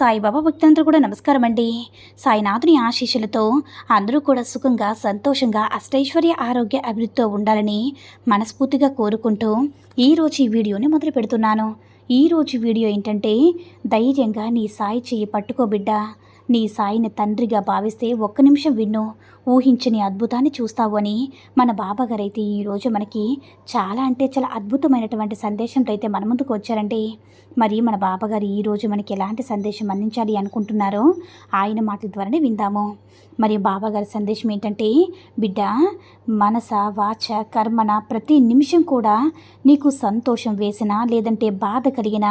సాయిబాబా భక్తులందరూ కూడా నమస్కారం అండి. సాయినాథుని ఆశీస్సులతో అందరూ కూడా సుఖంగా సంతోషంగా అష్టైశ్వర్య ఆరోగ్య అభివృద్ధితో ఉండాలని మనస్ఫూర్తిగా కోరుకుంటూ ఈరోజు ఈ వీడియోని మొదలు పెడుతున్నాను. ఈరోజు వీడియో ఏంటంటే ధైర్యంగా నీ సాయి చెయ్యి పట్టుకోబిడ్డ నీ సాయిని తండ్రిగా భావిస్తే ఒక్క నిమిషం విన్ను. ఊహించని అద్భుతాన్ని చూస్తావు అని మన బాబాగారైతే ఈరోజు మనకి చాలా అంటే చాలా అద్భుతమైనటువంటి సందేశంతో అయితే మన ముందుకు వచ్చారండి మరి మన బాబాగారు ఈరోజు మనకి ఎలాంటి సందేశం అందించాలి అనుకుంటున్నారో ఆయన మాటల ద్వారానే విందాము. మరి బాబాగారి సందేశం ఏంటంటే బిడ్డ మనస వాచ కర్మన ప్రతి నిమిషం కూడా నీకు సంతోషం వేసినా లేదంటే బాధ కలిగిన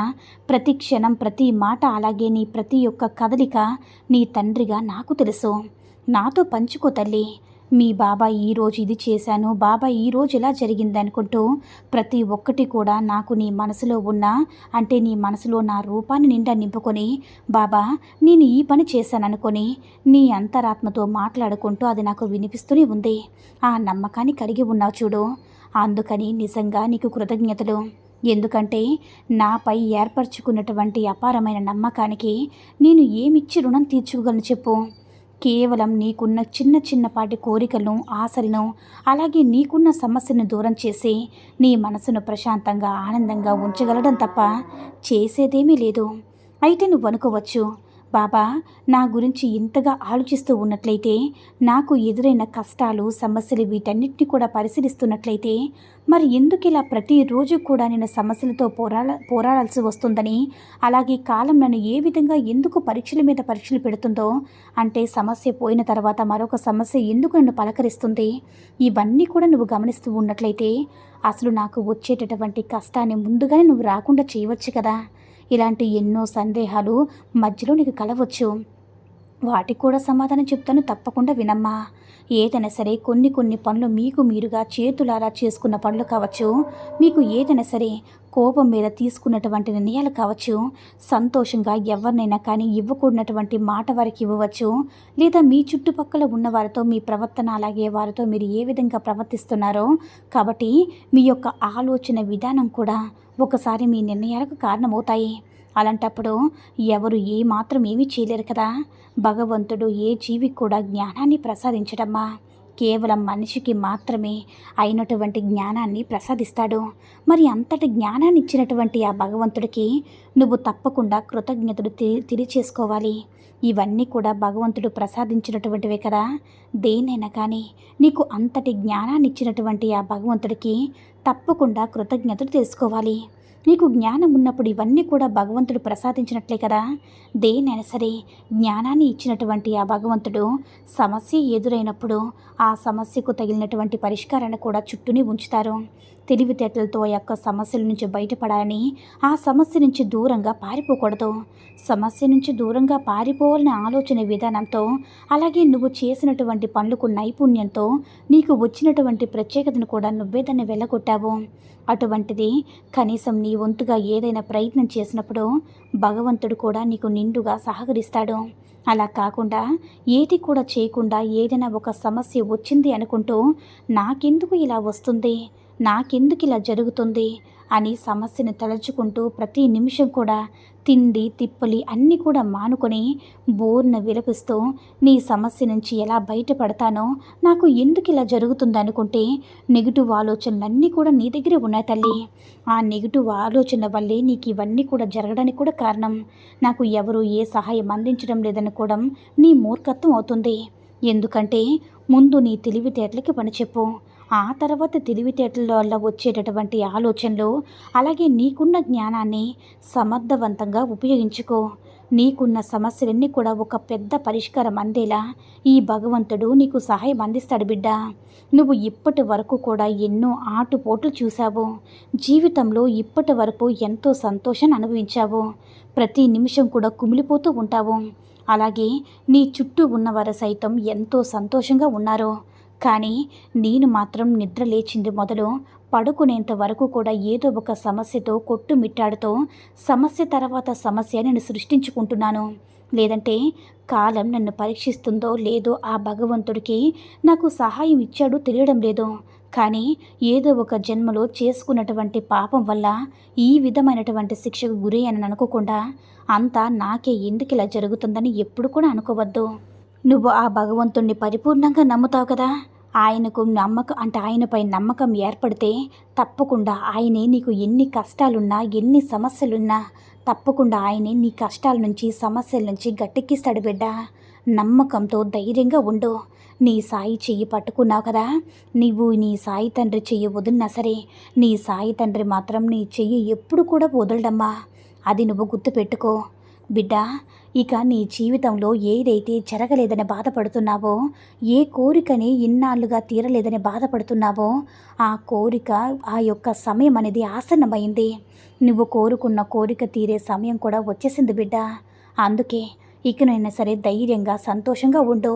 ప్రతి క్షణం ప్రతి మాట అలాగే నీ ప్రతి ఒక్క కదలిక నీ తండ్రిగా నాకు తెలుసు. నాతో పంచుకో తల్లి. మీ బాబా ఈరోజు ఇది చేశాను. బాబా ఈరోజు ఇలా జరిగింది అనుకుంటూ ప్రతి ఒక్కటి కూడా నాకు నీ మనసులో ఉన్న అంటే నీ మనసులో నా రూపాన్ని నిండా నింపుకొని బాబా నేను ఈ పని చేశాను అనుకొని నీ అంతరాత్మతో మాట్లాడుకుంటూ అది నాకు వినిపిస్తూనే ఉంది. ఆ నమ్మకాన్ని కలిగి ఉన్నావు చూడు. అందుకని నిజంగా నీకు కృతజ్ఞతలు. ఎందుకంటే నాపై ఏర్పరచుకున్నటువంటి అపారమైన నమ్మకానికి నేను ఏమిచ్చి రుణం తీర్చుకోగలను చెప్పు. కేవలం నీకున్న చిన్న చిన్నపాటి కోరికలను ఆశలను అలాగే నీకున్న సమస్యను దూరం చేసి నీ మనసును ప్రశాంతంగా ఆనందంగా ఉంచగలడం తప్ప చేసేదేమీ లేదు. అయితే నువ్వు అనుకోవచ్చు బాబా నా గురించి ఇంతగా ఆలోచిస్తూ ఉన్నట్లయితే నాకు ఎదురైన కష్టాలు సమస్యలు వీటన్నిటిని కూడా పరిశీలిస్తున్నట్లయితే మరి ఎందుకు ఇలా ప్రతిరోజు కూడా నేను సమస్యలతో పోరాడ పోరాడాల్సి వస్తుందని అలాగే కాలం నన్ను ఏ విధంగా ఎందుకు పరీక్షల మీద పరీక్షలు పెడుతుందో అంటే సమస్య పోయిన తర్వాత మరొక సమస్య ఎందుకు నన్ను పలకరిస్తుంది ఇవన్నీ కూడా నువ్వు గమనిస్తూ ఉన్నట్లయితే అసలు నాకు వచ్చేటటువంటి కష్టాన్ని ముందుగానే నువ్వు రాకుండా చేయవచ్చు కదా. ఇలాంటి ఎన్నో సందేహాలు మధ్యలో నీకు కలవచ్చు. వాటికి కూడా సమాధానం చెప్తాను తప్పకుండా వినమ్మా. ఏదైనా సరే కొన్ని కొన్ని పనులు మీకు మీరుగా చేతులారా చేసుకున్న పనులు కావచ్చు. మీకు ఏదైనా సరే కోపం మీద తీసుకున్నటువంటి నిర్ణయాలు కావచ్చు. సంతోషంగా ఎవరినైనా కానీ ఇవ్వకూడనటువంటి మాట వారికి ఇవ్వవచ్చు. లేదా మీ చుట్టుపక్కల ఉన్న వారితో మీ ప్రవర్తన అలాగే వారితో మీరు ఏ విధంగా ప్రవర్తిస్తున్నారో కాబట్టి మీ యొక్క ఆలోచన విధానం కూడా ఒకసారి మీ నిర్ణయాలకు కారణమవుతాయి. అలాంటప్పుడు ఎవరు ఏ మాత్రం ఏమీ చేయలేరు కదా. భగవంతుడు ఏ జీవికి కూడా జ్ఞానాన్ని ప్రసాదించడమ్మా. కేవలం మనిషికి మాత్రమే అయినటువంటి జ్ఞానాన్ని ప్రసాదిస్తాడు. మరి అంతటి జ్ఞానాన్ని ఇచ్చినటువంటి ఆ భగవంతుడికి నువ్వు తప్పకుండా కృతజ్ఞతలు తెలియచేసుకోవాలి. ఇవన్నీ కూడా భగవంతుడు ప్రసాదించినటువంటివే కదా. దేనైనా కానీ నీకు అంతటి జ్ఞానాన్ని ఇచ్చినటువంటి ఆ భగవంతుడికి తప్పకుండా కృతజ్ఞతలు తెలుసుకోవాలి. నీకు జ్ఞానం ఉన్నప్పుడు ఇవన్నీ కూడా భగవంతుడు ప్రసాదించినట్లే కదా? దేనైనా సరే జ్ఞానాన్ని ఇచ్చినటువంటి ఆ భగవంతుడు సమస్య ఎదురైనప్పుడు ఆ సమస్యకు తగిలినటువంటి పరిష్కారాన్ని కూడా చుట్టూనే ఉంచుతారు. తెలివితేటలతో యొక్క సమస్యల నుంచి బయటపడాలని ఆ సమస్య నుంచి దూరంగా పారిపోకూడదు. సమస్య నుంచి దూరంగా పారిపోవాలనే ఆలోచన విధానంతో అలాగే నువ్వు చేసినటువంటి పనులకు నైపుణ్యంతో నీకు వచ్చినటువంటి ప్రత్యేకతను కూడా నువ్వే దాన్ని వెళ్ళగొట్టావు. అటువంటిది కనీసం నీ వంతుగా ఏదైనా ప్రయత్నం చేసినప్పుడు భగవంతుడు కూడా నీకు నిండుగా సహకరిస్తాడు. అలా కాకుండా ఏది కూడా చేయకుండా ఏదైనా ఒక సమస్య వచ్చింది అనుకుంటూ నాకెందుకు ఇలా వస్తుంది? నాకెందుకు ఇలా జరుగుతుంది? అని సమస్యను తలుచుకుంటూ ప్రతి నిమిషం కూడా తిండి తిప్పలి అన్నీ కూడా మానుకొని బోర్న విలపిస్తూ నీ సమస్య నుంచి ఎలా బయటపడతానో నాకు ఎందుకు ఇలా జరుగుతుంది అనుకుంటే నెగిటివ్ ఆలోచనలన్నీ కూడా నీ దగ్గరే ఉన్నాయి తల్లి. ఆ నెగిటివ్ ఆలోచన వల్లే నీకు ఇవన్నీ కూడా జరగడానికి కూడా కారణం. నాకు ఎవరు ఏ సహాయం అందించడం లేదనుకోవడం నీ మూర్ఖత్వం అవుతుంది. ఎందుకంటే ముందు నీ తెలివితేటలకి పనిచెప్పు ఆ తర్వాత తెలివితేటల వల్ల వచ్చేటటువంటి ఆలోచనలు అలాగే నీకున్న జ్ఞానాన్ని సమర్థవంతంగా ఉపయోగించుకో. నీకున్న సమస్యలన్నీ కూడా ఒక పెద్ద పరిష్కారం అందేలా ఈ భగవంతుడు నీకు సహాయం అందిస్తాడు బిడ్డ. నువ్వు ఇప్పటి వరకు కూడా ఎన్నో ఆటుపోట్లు చూశావు. జీవితంలో ఇప్పటి వరకు ఎంతో సంతోషాన్ని అనుభవించావు. ప్రతి నిమిషం కూడా కుమిలిపోతూ ఉంటావు. అలాగే నీ చుట్టూ ఉన్నవారు సైతం ఎంతో సంతోషంగా ఉన్నారు. కానీ నేను మాత్రం నిద్ర లేచింది మొదలు పడుకునేంత వరకు కూడా ఏదో ఒక సమస్యతో కొట్టుమిట్టాడుతో సమస్య తర్వాత సమస్య నేను సృష్టించుకుంటున్నాను. లేదంటే కాలం నన్ను పరీక్షిస్తుందో లేదో ఆ భగవంతుడికి నాకు సహాయం ఇచ్చాడో తెలియడం లేదు. కానీ ఏదో ఒక జన్మలో చేసుకున్నటువంటి పాపం వల్ల ఈ విధమైనటువంటి శిక్షకు గురి అని అనుకోకుండా అంతా నాకే ఎందుకు ఇలా జరుగుతుందని ఎప్పుడు కూడా అనుకోవద్దు. నువ్వు ఆ భగవంతుణ్ణి పరిపూర్ణంగా నమ్ముతావు కదా? ఆయనకు నమ్మకం అంటే ఆయనపై నమ్మకం ఏర్పడితే తప్పకుండా ఆయనే నీకు ఎన్ని కష్టాలున్నా ఎన్ని సమస్యలున్నా తప్పకుండా ఆయనే నీ కష్టాల నుంచి సమస్యల నుంచి గట్టెక్కిస్తాడు బిడ్డ. నమ్మకంతో ధైర్యంగా ఉండు. నీ సాయి చెయ్యి పట్టుకున్నావు కదా? నీవు నీ సాయి తండ్రి చెయ్యి వదిలినా సరే నీ సాయి తండ్రి మాత్రం నీ చెయ్యి ఎప్పుడు కూడా వదలడమ్మా. అది నువ్వు గుర్తుపెట్టుకో. బిడ్డ ఇక నీ జీవితంలో ఏదైతే జరగలేదని బాధపడుతున్నావో ఏ కోరికని ఇన్నాళ్ళుగా తీరలేదని బాధపడుతున్నావో ఆ కోరిక ఆ యొక్క సమయం అనేది ఆసన్నమైంది. నువ్వు కోరుకున్న కోరిక తీరే సమయం కూడా వచ్చేసింది బిడ్డ. అందుకే ఇకనైనా సరే ధైర్యంగా సంతోషంగా ఉండు.